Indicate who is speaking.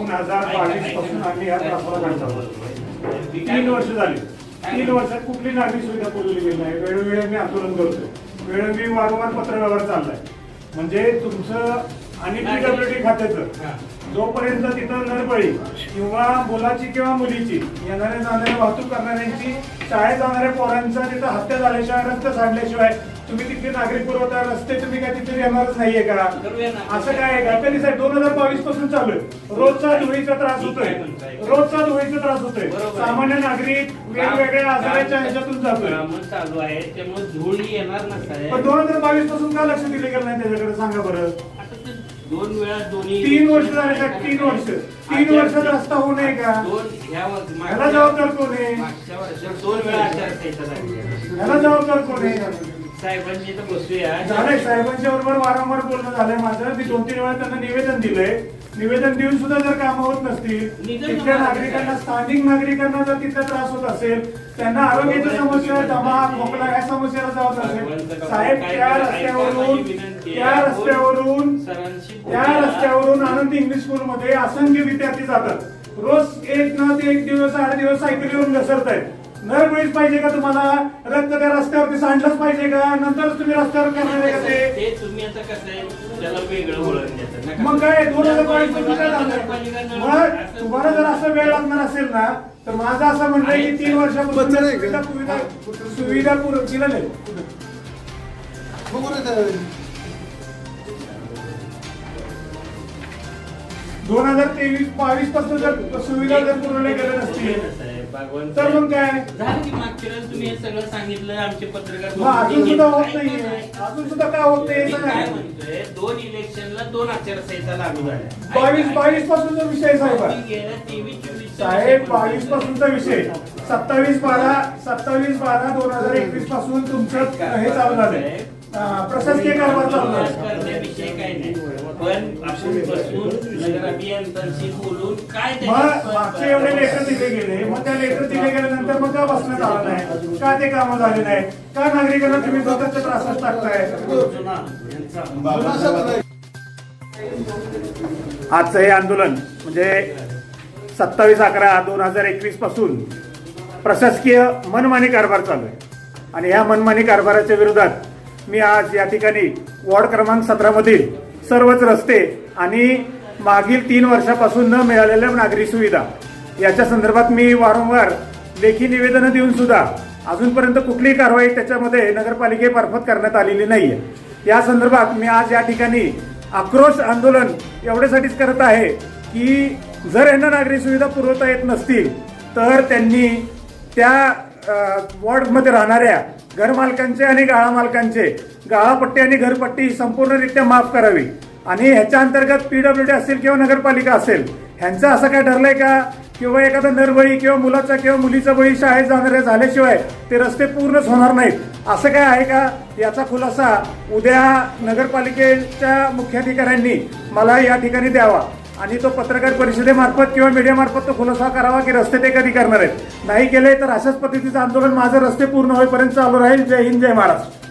Speaker 1: दोन हजार बावीसपासून आम्ही या त्रासाला काढतो तीन वर्ष झाली. तीन वर्षात कुठली नागरिक सुविधा पुरवली गेली नाही. वेळोवेळी आम्ही आंदोलन करतोय. वेळोवेळी वारंवार पत्रव्यवहार चाललाय. म्हणजे तुमचं आणि पीडब्ल्यूडी खात्याचं जोपर्यंत तिथं नरबळी किंवा मुलाची किंवा मुलीची येणाऱ्या जाणाऱ्या वाहतूक करणाऱ्यांची शाळेत जाणाऱ्या पोरांचा तिथं हत्या झाल्याशिवाय रस्ते साडल्याशिवाय तुम्ही तिथले नागरिक पुरवठा रस्ते तुम्ही काय तिथे येणारच नाहीये का? असं काय आहे का? साहेब दोन हजार बावीसपासून चालू आहे. रोजचा धुळीचा त्रास होतोय. रोजचा धुळीचा त्रास होतोय. सामान्य नागरिक वेगवेगळ्या आजाराच्या ह्याच्यातून जातोय.
Speaker 2: चालू आहे त्यामुळे धूळ येणार नसताय
Speaker 1: पण दोन हजार बावीसपासून का लक्ष दिले गेलं नाही त्याच्याकडे? सांगा बरं.
Speaker 2: दोन वेळा दोन्ही
Speaker 1: तीन वर्ष झाले साहेब तीन वर्ष. तीन वर्षात रस्ता होऊ नये का?
Speaker 2: वर्षी
Speaker 1: ह्याला जबाबदार कोण आहे?
Speaker 2: मागच्या वर्षात दोन वेळा आचारसंहिता
Speaker 1: ह्याला जबाबदार कोण आहे?
Speaker 2: साहेबांची तर बसूया
Speaker 1: झालंय साहेबांच्या बरोबर वारंवार बोलणं झालंय माझं. मी दोन तीन वेळा त्यांना निवेदन दिलंय. निवेदन देऊन सुद्धा जर कामं होत नसतील तिथल्या नागरिकांना स्थानिक नागरिकांना जर तिथला त्रास होत असेल त्यांना आरोग्याच्या समस्या दमा खोकला या समस्याला जात असेल. साहेब त्या रस्त्यावरून त्या रस्त्यावरून त्या रस्त्यावरून आनंद इंग्लिश स्कूल मध्ये असंख्य विद्यार्थी जातात. रोज एक ना ते एक दिवस आठ दिवस सायकलीवरून घसरत आहेत नरबळीच पाहिजे का तुम्हाला? रक्त त्या रस्त्यावरती सांडलंच पाहिजे का? नंतरच तुम्ही रस्त्यावर करणार आहे का ते?
Speaker 2: ते तुम्ही आता कसं आहे त्याला वेगळं वळण.
Speaker 1: मग काय दोन हजार बावीसपासून काय झालं मग तुम्हाला जर असं वेळ लागणार असेल ना तर माझं असं म्हणणं आहे की तीन वर्षापासून
Speaker 3: आहे
Speaker 1: सुविधा
Speaker 3: का?
Speaker 1: सुविधा सुविधा पूर दिलं नाही
Speaker 3: बघू ना ते.
Speaker 1: दोन हजार तेवीस बावीसपासून जर सुविधा जर पुरवल्या गेल्या नसतील
Speaker 2: साहेब, भगवान
Speaker 1: तर मग काय?
Speaker 2: झालं की मागच्या वेळेस तुम्ही हे सगळं सांगितलं आमचे पत्रकार
Speaker 1: मग अजून सुद्धा होत
Speaker 2: ऐका
Speaker 1: नाहीये.
Speaker 2: ना.
Speaker 1: अजून सुद्धा काय होत नाही
Speaker 2: मी
Speaker 1: हे
Speaker 2: काय. म्हणतोय दोन इलेक्शनला दोन आचारसंहिता लागू झाल्या.
Speaker 1: बावीस बावीस पासूनचा विषय साहेब.
Speaker 2: मी गेल्या तेवीस चोवीस
Speaker 1: साहेब बावीस पासूनचा विषय सत्तावीस बारा सत्तावीस बारा दोन हजार एकवीसपासून तुमचं हे चालू झालंय. प्रशासकीय कारभार
Speaker 2: नाही. पण आपण बसून बोलून काय
Speaker 1: मग मागचे एवढे लेटर दिले गेले. मग त्या लेटर दिले गेल्यानंतर मग का बसण्यात आलं नाही? का ते कामं झाले नाही? का नागरिकांना तुम्ही स्वतःच्या त्रासात टाकताय?
Speaker 3: जुना.
Speaker 1: आजचं हे आंदोलन म्हणजे सत्तावीस अकरा दोन हजार एकवीसपासून प्रशासकीय मनमानी कारभार चालू आहे. आणि ह्या मनमानी कारभाराच्या विरोधात मी आज या ठिकाणी वॉर्ड क्रमांक सतरामधील सर्वच रस्ते आणि मागील तीन वर्षापासून न मिळालेल्या नागरी सुविधा याच्या संदर्भात मी वारंवार लेखी निवेदनं देऊन सुद्धा अजूनपर्यंत कुठलीही कारवाई त्याच्यामध्ये नगरपालिकेमार्फत करण्यात आलेली नाही आहे या संदर्भात मी आज या ठिकाणी आक्रोश आंदोलन एवढ्यासाठीच करत आहे की जर यांना नागरी सुविधा पुरवता येत नसतील तर त्यांनी त्या वॉर्डमध्ये राहणाऱ्या घरमालकांचे आणि गाळा मालकांचे. गाळापट्टी आणि घरपट्टी संपूर्णरित्या माफ करावी. आणि ह्याच्या अंतर्गत पीडब्ल्यूडी असेल किंवा नगरपालिका असेल ह्यांचं असं काय ठरलंय का? किंवा एखादा नरबळी किंवा मुलाचा किंवा मुलीचा बळी शाळेत जाणाऱ्या झाल्याशिवाय ते रस्ते पूर्णच होणार नाहीत. असं काय आहे का? याचा खुलासा उद्या नगरपालिकेच्या मुख्याधिकाऱ्यांनी मला या ठिकाणी द्यावा. आणि तो पत्रकार परिषदेमार्फत किंवा मीडियामार्फत तो खुलासा करावा की रस्ते ते कधी करणार आहेत. नाही केले तर अशाच पद्धतीचं आंदोलन माझं रस्ते पूर्ण होईपर्यंत चालू राहील. जय हिंद जय महाराष्ट्र.